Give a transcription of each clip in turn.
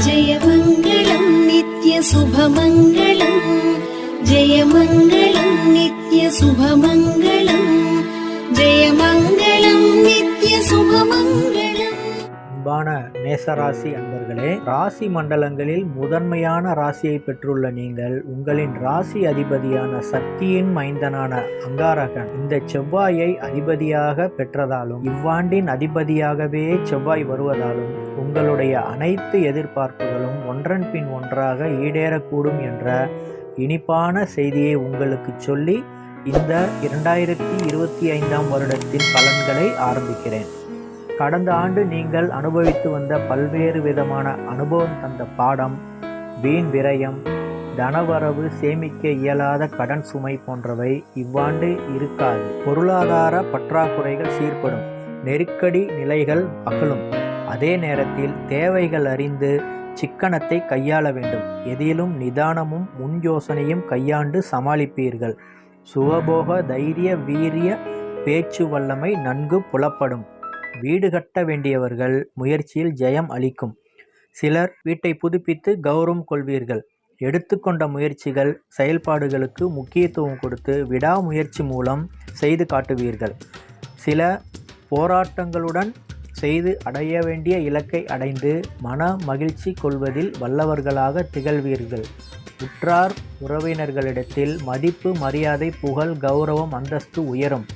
ജയമംഗളം നിത്യശുഭമംഗളം. ജയമംഗളം നിത്യശുഭമംഗളം. ജയമംഗളം നിത്യശുഭമംഗളം. அன்பான மேசராசி அன்பர்களே ராசி மண்டலங்களில் முதன்மையான ராசியை பெற்றுள்ள நீங்கள் உங்களின் ராசி அதிபதியான சக்தியின் மைந்தனான அங்காரகன். இந்த செவ்வாயை அதிபதியாக பெற்றதாலும் இவ்வாண்டின் அதிபதியாகவே செவ்வாய் வருவதாலும் உங்களுடைய அனைத்து எதிர்பார்ப்புகளும் ஒன்றன் பின் ஒன்றாக ஈடேறக்கூடும் என்ற இனிப்பான செய்தியை உங்களுக்கு சொல்லி இந்த இரண்டாயிரத்தி இருபத்தி ஐந்தாம் வருடத்தின் பலன்களை ஆரம்பிக்கிறேன். கடந்த ஆண்டு நீங்கள் அனுபவித்து வந்த பல்வேறு விதமான அனுபவம் தந்த பாடம் வீண் விரயம் தனவரவு சேமிக்க இயலாத கடன் சுமை போன்றவை இவ்வாண்டு இருக்காது. பொருளாதார பற்றாக்குறைகள் சீர்படும். நெருக்கடி நிலைகள் அகலும். அதே நேரத்தில் தேவைகள் அறிந்து சிக்கனத்தை கையாள வேண்டும். எதிலும் நிதானமும் முன் யோசனையும் கையாண்டு சமாளிப்பீர்கள். சுகபோக தைரிய வீரிய பேச்சு வல்லமை நன்கு புலப்படும். வீடு கட்ட வேண்டியவர்கள் முயற்சியில் ஜெயம் அளிக்கும். சிலர் வீட்டை புதுப்பித்து கௌரவம் கொள்வீர்கள். எடுத்துக்கொண்ட முயற்சிகள் செயல்பாடுகளுக்கு முக்கியத்துவம் கொடுத்து விடாமுயற்சி மூலம் செய்து காட்டுவீர்கள். சில போராட்டங்களுடன் செய்து அடைய வேண்டிய இலக்கை அடைந்து மன மகிழ்ச்சி கொள்வதில் வல்லவர்களாக திகழ்வீர்கள். உற்றார் உறவினர்களிடத்தில் மதிப்பு மரியாதை புகழ் கௌரவம் அந்தஸ்து உயரும்.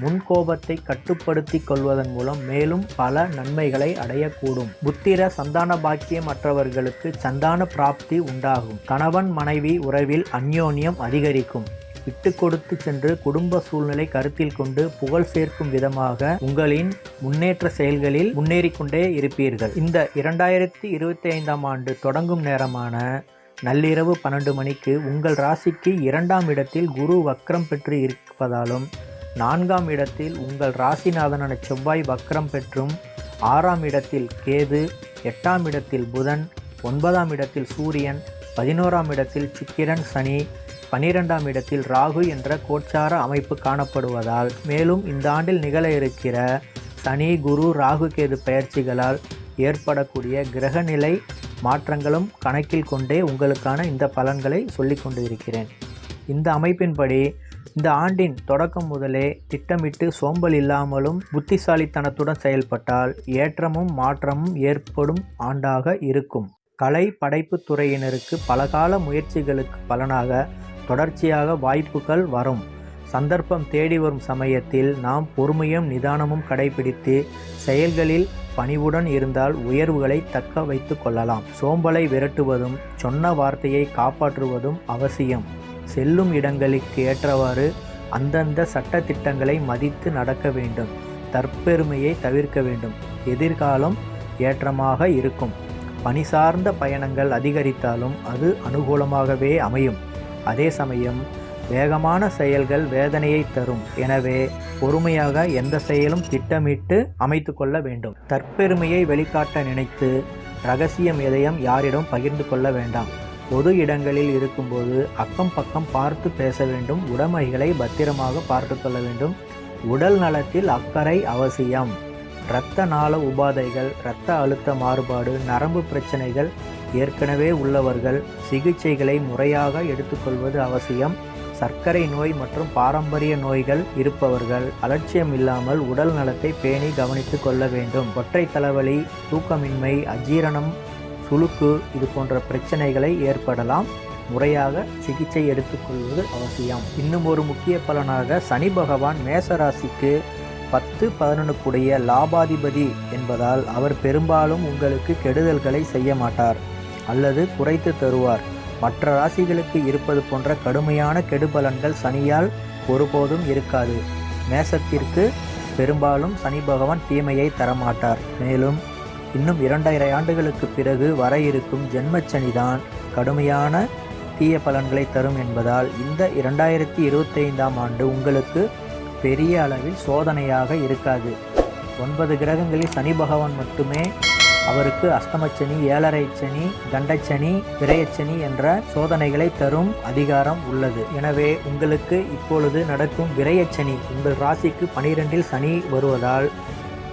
முன்கோபத்தை கட்டுப்படுத்தி கொள்வதன் மூலம் மேலும் பல நன்மைகளை அடையக்கூடும். புத்திர சந்தான பாக்கியம் மற்றவர்களுக்கு சந்தான பிராப்தி உண்டாகும். கணவன் மனைவி உறவில் அந்யோன்யம் அதிகரிக்கும். விட்டு கொடுத்து சென்று குடும்ப சூழ்நிலை கருத்தில் கொண்டு புகழ் சேர்க்கும் விதமாக உங்களின் முன்னேற்ற செயல்களில் முன்னேறிக்கொண்டே இருப்பீர்கள். இந்த இரண்டாயிரத்தி இருபத்தி ஐந்தாம் ஆண்டு தொடங்கும் நேரமான நள்ளிரவு பன்னெண்டு மணிக்கு உங்கள் ராசிக்கு இரண்டாம் இடத்தில் குரு வக்ரம் பெற்று இருப்பதாலும் நான்காம் இடத்தில் உங்கள் ராசிநாதனான செவ்வாய் வக்ரம் பெற்றும் ஆறாம் இடத்தில் கேது எட்டாம் இடத்தில் புதன் ஒன்பதாம் இடத்தில் சூரியன் பதினோராம் இடத்தில் சுக்கிரன் சனி பனிரெண்டாம் இடத்தில் ராகு என்ற கோச்சார அமைப்பு காணப்படுவதால் மேலும் இந்த ஆண்டில் நிகழ இருக்கிற சனி குரு ராகு கேது பயிற்சிகளால் ஏற்படக்கூடிய கிரகநிலை மாற்றங்களும் கணக்கில் கொண்டே உங்களுக்கான இந்த பலன்களை சொல்லிக் கொண்டு இருக்கிறேன். இந்த அமைப்பின்படி இந்த ஆண்டின் தொடக்கம் முதலே திட்டமிட்டு சோம்பல் இல்லாமலும் புத்திசாலித்தனத்துடன் செயல்பட்டால் ஏற்றமும் மாற்றமும் ஏற்படும் ஆண்டாக இருக்கும். கலை படைப்பு துறையினருக்கு பலகால முயற்சிகளுக்கு பலனாக தொடர்ச்சியாக வாய்ப்புகள் வரும். சந்தர்ப்பம் தேடி வரும் சமயத்தில் நாம் பொறுமையும் நிதானமும் கடைபிடித்து செயல்களில் பணிவுடன் இருந்தால் உயர்வுகளை தக்க வைத்து கொள்ளலாம். சோம்பலை விரட்டுவதும் சொன்ன வார்த்தையை காப்பாற்றுவதும் அவசியம். செல்லும் இடங்களுக்கு ஏற்றவாறு அந்தந்த சட்ட திட்டங்களை மதித்து நடக்க வேண்டும். தற்பெருமையை தவிர்க்க வேண்டும். எதிர்காலம் ஏற்றமாக இருக்கும். பணி சார்ந்த பயணங்கள் அதிகரித்தாலும் அது அனுகூலமாகவே அமையும். அதே சமயம் வேகமான செயல்கள் வேதனையை தரும். எனவே பொறுமையாக எந்த செயலும் திட்டமிட்டு அமைத்து கொள்ள வேண்டும். தற்பெருமையை வெளிக்காட்ட நினைத்து ரகசியம் எதையும் யாரிடம் பகிர்ந்து கொள்ள வேண்டாம். பொது இடங்களில் இருக்கும்போது அக்கம் பக்கம் பார்த்து பேச வேண்டும் உடைமைகளை பத்திரமாக பார்த்து கொள்ள வேண்டும். உடல் நலத்தில் அக்கறை அவசியம். இரத்த நாள உபாதைகள் இரத்த அழுத்த மாறுபாடு நரம்பு பிரச்சனைகள் ஏற்கனவே உள்ளவர்கள் சிகிச்சைகளை முறையாக எடுத்துக்கொள்வது அவசியம். சர்க்கரை நோய் மற்றும் பாரம்பரிய நோய்கள் இருப்பவர்கள் அலட்சியம் இல்லாமல் உடல் நலத்தை பேணி கவனித்து கொள்ள வேண்டும். ஒற்றை தலைவலி தூக்கமின்மை அஜீரணம் சுளுக்கு இது போன்ற பிரச்சனைகளை ஏற்படலாம். முறையாக சிகிச்சை எடுத்துக்கொள்வது அவசியம். இன்னும் ஒரு முக்கிய பலனாக சனி பகவான் மேசராசிக்கு பத்து பதினொன்றுக்குடைய லாபாதிபதி என்பதால் அவர் பெரும்பாலும் உங்களுக்கு கெடுதல்களை செய்ய மாட்டார் அல்லது குறைத்து தருவார். மற்ற ராசிகளுக்கு இருப்பது போன்ற கடுமையான கெடுபலன்கள் சனியால் ஒருபோதும் இருக்காது. மேசத்திற்கு பெரும்பாலும் சனி பகவான் தீமையை தரமாட்டார். மேலும் இன்னும் இரண்டாயிரம் ஆண்டுகளுக்கு பிறகு வர இருக்கும் ஜென்மச்சனிதான் கடுமையான தீய பலன்களை தரும் என்பதால் இந்த இரண்டாயிரத்தி இருபத்தைந்தாம் ஆண்டு உங்களுக்கு பெரிய அளவில் சோதனையாக இருக்காது. ஒன்பது கிரகங்களில் சனி பகவான் மட்டுமே அவருக்கு அஷ்டமச்சனி ஏழரை சனி கண்டச்சனி விரயச்சனி என்ற சோதனைகளை தரும் அதிகாரம் உள்ளது. எனவே உங்களுக்கு இப்பொழுது நடக்கும் விரயச்சனி உங்கள் ராசிக்கு பனிரெண்டில் சனி வருவதால்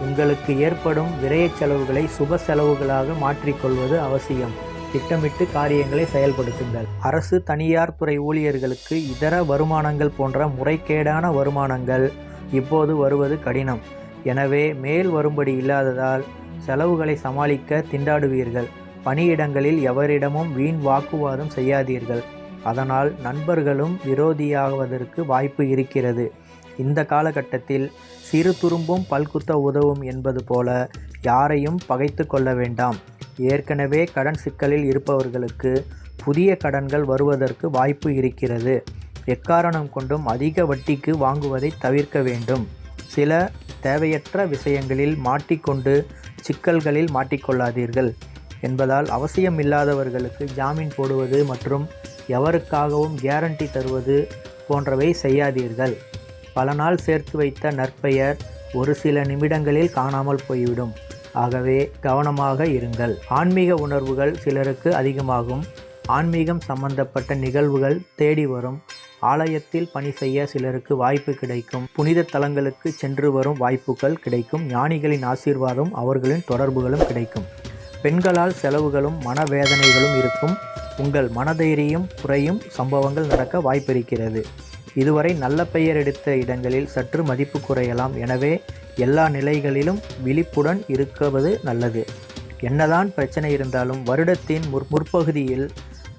உங்களுக்கு ஏற்படும் விரய செலவுகளை சுப செலவுகளாக மாற்றிக்கொள்வது அவசியம். திட்டமிட்டு காரியங்களை செயல்படுத்துங்கள். அரசு தனியார் துறை ஊழியர்களுக்கு இதர வருமானங்கள் போன்ற முறைகேடான வருமானங்கள் இப்போது வருவது கடினம். எனவே மேல் வரும்படி இல்லாததால் செலவுகளை சமாளிக்க திண்டாடுவீர்கள். பணியிடங்களில் எவரிடமும் வீண் வாக்குவாதம் செய்யாதீர்கள். அதனால் நண்பர்களும் விரோதியாவதற்கு வாய்ப்பு இருக்கிறது. இந்த காலகட்டத்தில் சிறு துரும்பும் பல்குத்த உதவும் என்பது போல யாரையும் பகைத்து கொள்ள வேண்டாம். ஏற்கனவே கடன் சிக்கலில் இருப்பவர்களுக்கு புதிய கடன்கள் வருவதற்கு வாய்ப்பு இருக்கிறது. எக்காரணம் கொண்டும் அதிக வட்டிக்கு வாங்குவதை தவிர்க்க வேண்டும். சில தேவையற்ற விஷயங்களில் மாட்டிக்கொண்டு சிக்கல்களில் மாட்டிக்கொள்ளாதீர்கள். என்பதால் அவசியம் இல்லாதவர்களுக்கு ஜாமீன் போடுவது மற்றும் எவருக்காகவும் கேரண்டி தருவது போன்றவை செய்யாதீர்கள். பல நாள் சேர்த்து வைத்த நற்பெயர் ஒரு சில நிமிடங்களில் காணாமல் போய்விடும். ஆகவே கவனமாக இருங்கள். ஆன்மீக உணர்வுகள் சிலருக்கு அதிகமாகும். ஆன்மீகம் சம்பந்தப்பட்ட நிகழ்வுகள் தேடி வரும். ஆலயத்தில் பணி செய்ய சிலருக்கு வாய்ப்பு கிடைக்கும். புனித தலங்களுக்கு சென்று வரும் வாய்ப்புகள் கிடைக்கும். ஞானிகளின் ஆசீர்வாதம் அவர்களின் தொடர்புகளும் கிடைக்கும். பெண்களால் செலவுகளும் மனவேதனைகளும் இருக்கும். உங்கள் மனதைரியம் குறையும் சம்பவங்கள் நடக்க வாய்ப்பிருக்கிறது. இதுவரை நல்ல பெயர் எடுத்த இடங்களில் சற்று மதிப்பு குறையலாம். எனவே எல்லா நிலைகளிலும் விழிப்புடன் இருக்குவது நல்லது. என்னதான் பிரச்சனை இருந்தாலும் வருடத்தின் முற் முற்பகுதியில்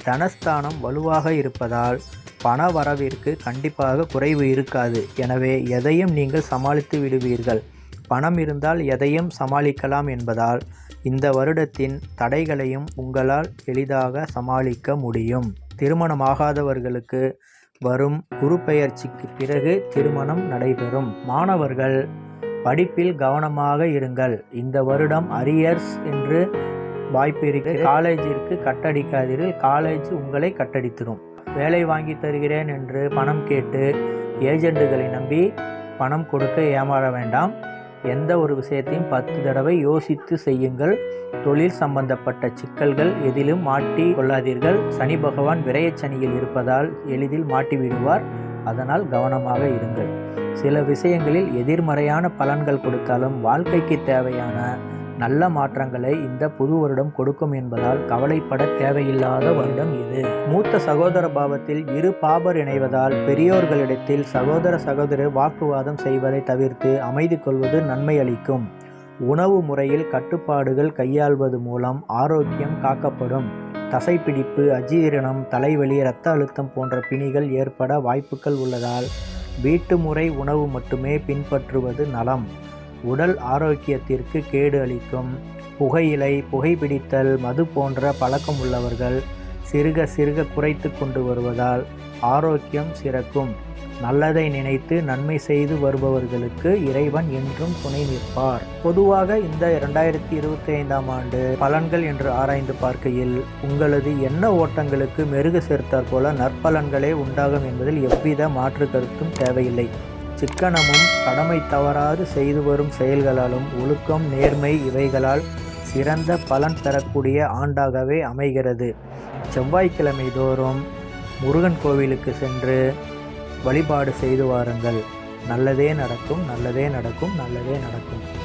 தனஸ்தானம் வலுவாக இருப்பதால் பண வரவிற்கு கண்டிப்பாக குறைவு இருக்காது. எனவே எதையும் நீங்கள் சமாளித்து விடுவீர்கள். பணம் இருந்தால் எதையும் சமாளிக்கலாம் என்பதால் இந்த வருடத்தின் தடைகளையும் உங்களால் எளிதாக சமாளிக்க முடியும். திருமணமாகாதவர்களுக்கு வரும் குருப்பெயர்ச்சிக்கு பிறகு திருமணம் நடைபெறும். மாணவர்கள் படிப்பில் கவனமாக இருங்கள். இந்த வருடம் அரியர்ஸ் என்று வாய்ப்பு இருக்கு காலேஜிற்கு கட்டடிக்காதீர்கள். காலேஜ் உங்களை கட்டடித்திடும். வேலை வாங்கி தருகிறேன் என்று பணம் கேட்டு ஏஜெண்டுகளை நம்பி பணம் கொடுக்க ஏமாற வேண்டாம். எந்த ஒரு விஷயத்தையும் பத்து தடவை யோசித்து செய்யுங்கள். தொழில் சம்பந்தப்பட்ட சிக்கல்கள் எதிலும் மாட்டி கொள்ளாதீர்கள். சனி பகவான் விரயச்சனியில் இருப்பதால் எளிதில் மாட்டி விடுவார் அதனால் கவனமாக இருங்கள். சில விஷயங்களில் எதிர்மறையான பலன்கள் கொடுத்தாலும் வாழ்க்கைக்கு தேவையான நல்ல மாற்றங்களை இந்த புது வருடம் கொடுக்கும் என்பதால் கவலைப்பட தேவையில்லாத வருடம் இது. மூத்த சகோதர பாவத்தில் இரு பாபர் இணைவதால் பெரியோர்களிடத்தில் சகோதர சகோதரர் வாக்குவாதம் செய்வதை தவிர்த்து அமைதி கொள்வது நன்மை அளிக்கும். உணவு முறையில் கட்டுப்பாடுகள் கையாள்வது மூலம் ஆரோக்கியம் காக்கப்படும். தசைப்பிடிப்பு அஜீரணம் தலைவலி இரத்த அழுத்தம் போன்ற பிணிகள் ஏற்பட வாய்ப்புகள் உள்ளதால் வீட்டு முறை உணவு மட்டுமே பின்பற்றுவது நலம். உடல் ஆரோக்கியத்திற்கு கேடு அளிக்கும். புகையிலை புகைப்பிடித்தல் மது போன்ற பழக்கம் உள்ளவர்கள் சிறுக சிறுக குறைத்து கொண்டு வருவதால் ஆரோக்கியம் சிறக்கும். நல்லதை நினைத்து நன்மை செய்து வருபவர்களுக்கு இறைவன் என்றும் துணை நிற்பார். பொதுவாக இந்த இரண்டாயிரத்தி இருபத்தி ஐந்தாம் ஆண்டு பலன்கள் என்று ஆராய்ந்து பார்க்கையில் உங்களது எண்ண ஓட்டங்களுக்கு மெருகு சேர்த்தாற் போல நற்பலன்களே உண்டாகும் என்பதில் எவ்வித மாற்று கருத்தும் தேவையில்லை. சிக்கனமும் கடமை தவறாது செய்து வரும் செயல்களாலும் ஒழுக்கம் நேர்மை இவைகளால் சிறந்த பலன் தரக்கூடிய ஆண்டாகவே அமைகிறது. செவ்வாய்க்கிழமை தோறும் முருகன் கோவிலுக்கு சென்று வழிபாடு செய்து வாருங்கள். நல்லதே நடக்கும் நல்லதே நடக்கும் நல்லதே நடக்கும்.